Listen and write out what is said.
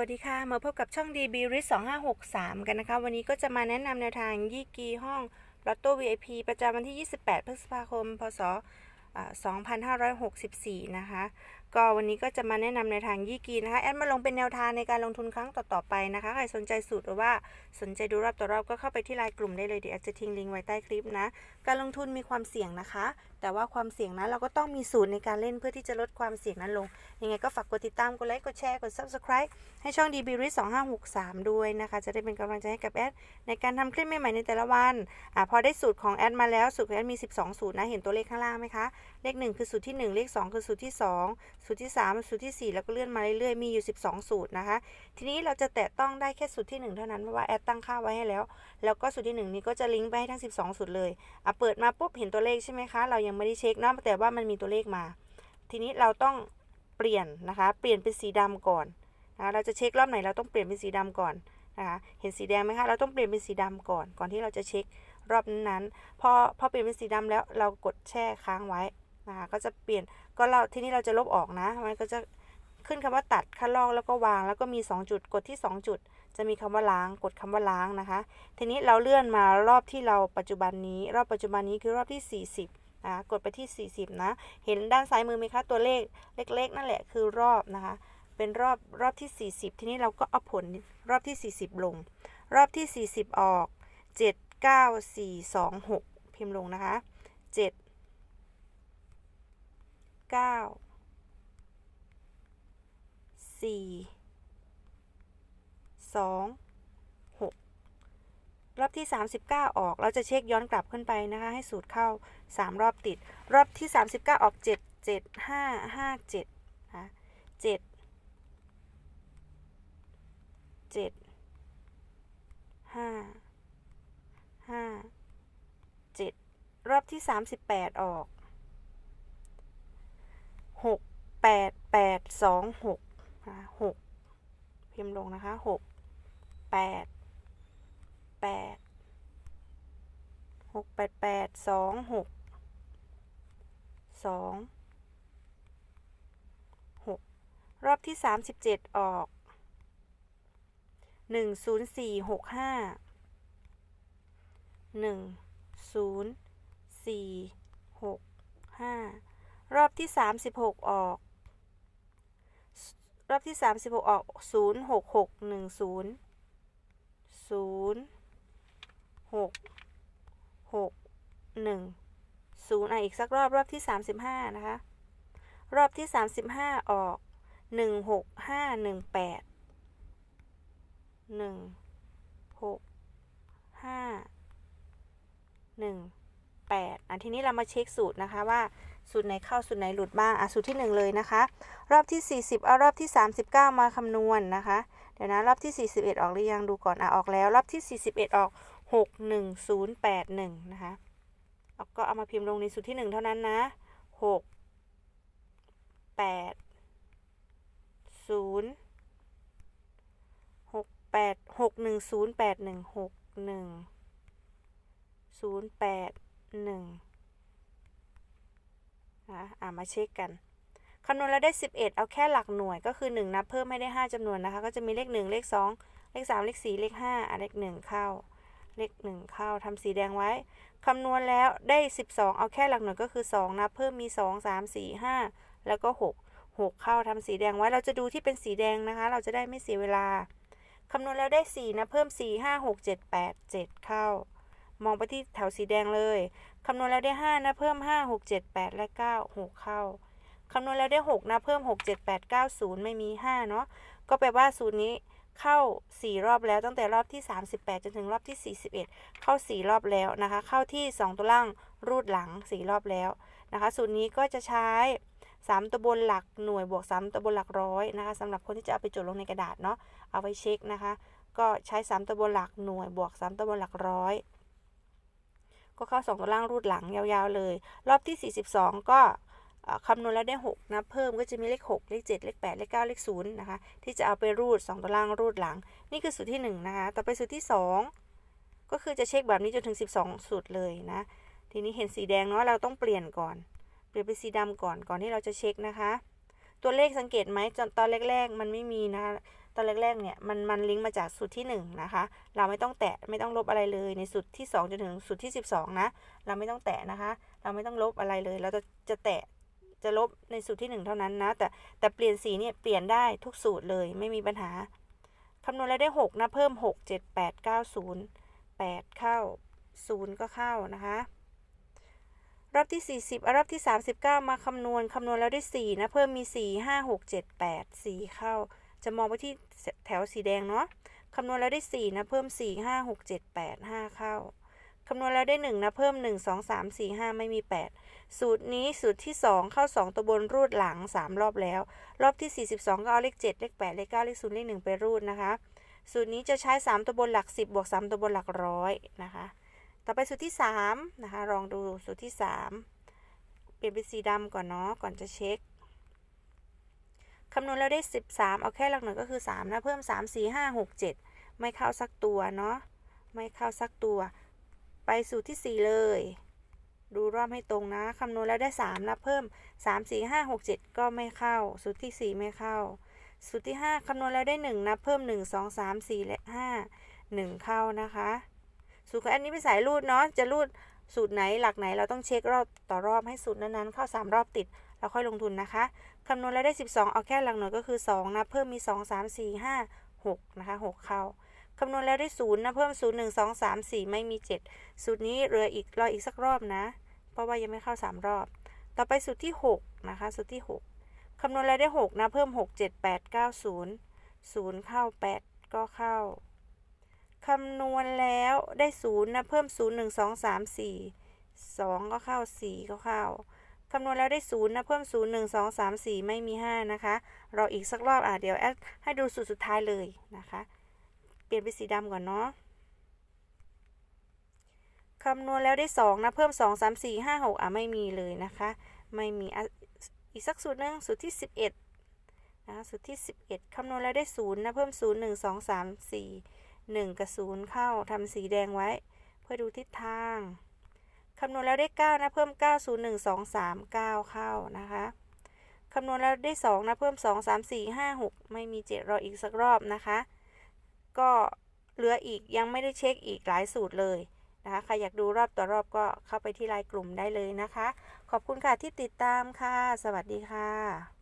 วัสดีค่ะ มาพบกับช่อง DB r i s 2563 กันนะคะ วันนี้ก็จะมาแนะนำแนวทางยี่กีห้องลอตโต้ VIP ประจำวันที่ 28 พฤษภาคม พศอ่า2564 นะคะก็วันนี้ก็จะมาแนะนำในทางยี่กีนะคะ แอดมาลงเป็นแนวทางในการลงทุนครั้งต่อๆไปนะคะ ใครสนใจสูตรหรือว่าสนใจดูรอบต่อรอบก็เข้าไปที่ไลน์กลุ่มได้เลยเดี๋ยวแอดจะทิ้งลิงก์ไว้ใต้คลิปนะ การลงทุนมีความเสี่ยงนะคะ แต่ว่าความเสี่ยงนั้นเราก็ต้องมีสูตรในการเล่นเพื่อที่จะลดความเสี่ยงนั้นลง ยังไงก็ฝากกดติดตาม กดไลค์ กดแชร์ กด subscribe ให้ช่อง DB r i s 2563 ด้วยนะคะ จะได้เป็นกำลังใจให้กับแอดในการทำคลิปใหม่ๆในแต่ละวันอ่าพอได้สูตรของแอดมาแล้วสูตรของแอดมี 12 สูตรนะ เห็นตัวเลขข้างล่างไหมคะ เลข 1 คือสูตรที่ 1 เลข 2 คือสูตรที่ 2 สูตรที่ 3 สูตรที่ 4 แล้วก็เลื่อนมาเรื่อยๆ มีอยู่ 12 สูตรนะคะ ทีนี้เราจะแตะต้องได้แค่สูตรที่ 1 เท่านั้น เพราะว่าแอดตั้งค่าไว้ให้แล้ว แล้วก็สูตรที่ 1 นี้ก็จะลิงก์ไปให้ทั้ง 12 สูตรเลยอะเปิดมาปุ๊บเห็นตัวเลขใช่ไหมคะ เรายังไม่ได้เช็คเนาะ แต่ว่ามันมีตัวเลขมา ทีนี้เราต้องเปลี่ยนนะคะ เปลี่ยนเป็นสีดำก่อนนะะเราจะเช็ครอบไหนเราต้องเปลี่ยนเป็นสีดำก่อนนะคะ เห็นสีแดงไหมคะ เราต้องเปลี่ยนเป็นสีดำก่อน ก่อนที่เราจะเช็ครอบนั้นๆ พอพอเปลี่ยนเป็นสีดำแล้วเรากดแช่ค้างไว้ นะคะ ก็จะเปลี่ยน ก็เราทีนี้เราจะลบออกนะ มันก็จะขึ้นคำว่าตัดคัดลอกแล้วก็วาง แล้วก็มี 2 จุด กดที่ 2 จุด จะมีคำว่าล้าง กดคำว่าล้างนะคะ ทีนี้เราเลื่อนมารอบที่เราปัจจุบันนี้ รอบปัจจุบันนี้คือรอบที่ 40นะะกดไปที่ 40 นะ เห็นด้านซ้ายมือไหมคะ ตัวเลขเล็ก ๆ นั่นแหละคือรอบนะคะ เป็นรอบรอบที่ 40 ทีนี้เราก็เอาผลรอบที่ 40 ลง รอบที่ 40 ออก 7 9 4 2 6 พิมพ์ลงนะคะ 7 9 4 2 6รอบที่ 39 ออก เราจะเช็คย้อนกลับขึ้นไปนะคะ ให้สูตรเข้า 3 รอบติด รอบที่ 39 ออก 7 7 5 5 7นะ7 7 5 5 7 รอบที่ 38 ออก หกแปดแปดสองหกนะหกพิมพ์ลงนะคะหกแปดแปดหกแปดแปดสองหกสองหกรอบที่สามสิบเจ็ดออกหนึ่งศูนย์สี่หกห้าหนึ่งศูนย์สี่หกห้า รอบที่ 36 ออก รอบที่ 36 ออก 0 6 6 1 0 0 6 6 1 0อะอีกสักรอบรอบที่ 35 นะคะ รอบที่ 35 ออก 1 6 5 1 8 1 6 5 1 8อะทีนี้เรามาเช็คสูตรนะคะว่าสูตรไหนเข้าสูตรไหนหลุดบ้างอะสูตรที่ 1 เลยนะคะ รอบที่ 40 เอารอบที่ 39 มาคำนวณนะคะ เดี๋ยวนะรอบที่ 41 ออกหรือยังดูก่อนอะออกแล้ว รอบที่ 41 ออก 61081 นะคะเอาก็เอามาพิมพ์ลงในสูตรที่ 1 เท่านั้นนะ 6 8 0 6 8 6 1 0 8 1 6 1 0 8 1นะอะมาเช็คกันคำนวณแล้วได้ 11 เอาแค่หลักหน่วยก็คือ 1 นับเพิ่มให้ได้ 5จำนวนนะคะ ก็จะมีเลข 1 เลข 2 เลข 3 เลข 4 เลข5อะเลข 1 เข้า เลข 1 เข้าทำสีแดงไว้คำนวณแล้วได้ 12 เอาแค่หลักหน่วยก็คือ 2 นับเพิ่มมี 2 3 4 5 แล้วก็ 6 6 เข้าทำสีแดงไว้ เราจะดูที่เป็นสีแดงนะคะ เราจะได้ไม่เสียเวลาคำนวณแล้วได้ 4 นะ เพิ่ม 4 5 6 7 8 7 เข้า มองไปที่แถวสีแดงเลย คำนวณแล้วได้ 5 นะ เพิ่ม 5 6 7 8 และ 9 6 เข้า คำนวณแล้วได้ 6 นะ เพิ่ม 6 7 8 9 0 ไม่มี 5 เนาะ ก็แปลว่าสูตรนี้เข้า 4 รอบแล้วตั้งแต่รอบที่ 38 จนถึงรอบที่ 41 เข้า 4 รอบแล้วนะคะ เข้าที่ 2 ตัวล่างรูดหลัง 4 รอบแล้วนะคะ สูตรนี้ก็จะใช้ 3 ตัวบนหลักหน่วยบวก 3 ตัวบนหลักร้อยนะคะสำหรับคนที่จะเอาไปจดลงในกระดาษเนาะ เอาไปเช็คนะคะ ก็ใช้ 3 ตัวบนหลักหน่วยบวก 3 ตัวบนหลักร้อย ก็เข้า2ตัวล่างรูดหลังยาวๆเลย รอบที่ 42 ก็เอ่อคำนวณแล้วได้ 6 นะ เพิ่มก็จะมีเลข 6 เลข 7 เลข 8 เลข 9 เลข 0 นะคะ ที่จะเอาไปรูด 2 ตัวล่างรูดหลัง นี่คือสูตรที่ 1 นะคะ ต่อไปสูตรที่ 2 ก็คือจะเช็คแบบนี้จนถึง 12 สูตรเลยนะ ทีนี้เห็นสีแดงเนาะ เราต้องเปลี่ยนก่อน เปลี่ยนเป็นสีดำก่อน ก่อนที่เราจะเช็คนะคะ ตัวเลขสังเกตไหมตอนตอนแรกๆ มันไม่มีนะคะ ตอนแรกๆเนี่ยมันมันลิงก์มาจากสูตรที่1นะคะ เราไม่ต้องแตะไม่ต้องลบอะไรเลยในสูตรที่ 2 จนถึงสูตรที่ 12 นะ เราไม่ต้องแตะนะคะ เราไม่ต้องลบอะไรเลย เราจะจะแตะจะลบในสูตรที่ 1 เท่านั้นนะ แต่แต่เปลี่ยนสีเนี่ยเปลี่ยนได้ทุกสูตรเลยไม่มีปัญหาคำนวณแล้วได้ 6 นะ เพิ่ม 6 7 8 9 0 8 เข้า 0 ก็เข้านะคะ รอบที่ 40อะรอบที่ 39 มาคำนวณคำนวณแล้วได้ 4 นะ เพิ่มมี 4 5 6 7 8 4 เข้า จะมองไปที่แถวสีแดงเนาะคำนวณแล้วได้ 4 นะ เพิ่ม 4 5 6 7 8 5 เข้า คำนวณแล้วได้ 1 นะ เพิ่ม 1 2 3 4 5 ไม่มี 8 สูตรนี้สูตรที่ 2 เข้า 2 ตัวบนรูดหลัง 3 รอบแล้ว รอบที่ 42 ก็เอาเลข 7 เลข 8 เลข 9 เลข 0 เลข 1 ไปรูดนะคะ สูตรนี้จะใช้ 3 ตัวบนหลัก 10 บวก 3 ตัวบนหลักร้อยนะคะ ต่อไปสูตรที่ 3 นะคะ ลองดูสูตรที่ 3 เปลี่ยนเป็นสีดำก่อนเนาะ ก่อนจะเช็ค คำนวณแล้วได้ 13 เอาแค่หลักหน่วยก็คือ 3 นะ เพิ่ม 3 4 5 6 7 ไม่เข้าสักตัวเนาะ ไม่เข้าสักตัว ไปสูตรที่ 4 เลย ดูรอบให้ตรงนะ คำนวณแล้วได้ 3 นะ เพิ่ม 3 4 5 6 7 ก็ไม่เข้า สูตรที่ 4 ไม่เข้า สูตรที่ 5 คำนวณแล้วได้ 1 นะ เพิ่ม 1 2 3 4 และ 5 1 เข้านะคะ สูตรองอันนี้เป็นสายรูดเนาะ จะรูดสูตรไหนหลักไหนเราต้องเช็ครอบต่อรอบให้สูตรนั้นๆเข้า 3 รอบติด เราค่อยลงทุนนะคะคำนวณแล้วได้ 12 เอาแค่หลักหน่วยก็คือ 2 นะ เพิ่มมี 2 3 4 5 6 นะคะ 6 เข้าคำนวณแล้วได้0นะ เพิ่ม 0 1 2 3 4 ไม่มี 7 สูตรนี้เหลืออีกรออีกสักรอบนะ เพราะว่ายังไม่เข้า 3 รอบ ต่อไปสูตรที่ 6 นะคะ สูตรที่ 6คำนวณแล้วได้ 6 นะ เพิ่ม 6 7 8 9 0 0 เข้า 8 ก็เข้าคำนวณแล้วได้ 0 นะ เพิ่ม 0 1 2 3 4 2 ก็เข้า 4 ก็เข้า คำนวณแล้วได้0นะเพิ่ม 0 1 2 3 4 ไม่มี 5 นะคะ รออีกสักรอบอะเดี๋ยวแอดให้ดูสูตรสุดท้ายเลยนะคะ เปลี่ยนเป็นสีดำก่อนเนาะคำนวณแล้วได้ 2 นะ เพิ่ม 2 3 4 5 6 อะ ไม่มีเลยนะคะ ไม่มีอีกสักสูตรหนึงสูตรที่ 11นะสูตรที่ 11คำนวณแล้วได้ 0 นะ เพิ่ม 0 1 2 3 4 1 กับ 0 เข้าทำสีแดงไว้ เพื่อดูทิศทาง คำนวณแล้วได้ 9 นะ เพิ่ม 9 0 1 2 3 9 เข้านะคะ คำนวณแล้วได้ 2 นะ เพิ่ม 2 3 4 5 6 ไม่มี 7 รออีกสักรอบนะคะ ก็เหลืออีกยังไม่ได้เช็คอีกหลายสูตรเลยนะคะใครอยากดูรอบต่อรอบก็เข้าไปที่ไลน์กลุ่มได้เลยนะคะ ขอบคุณค่ะที่ติดตามค่ะ สวัสดีค่ะ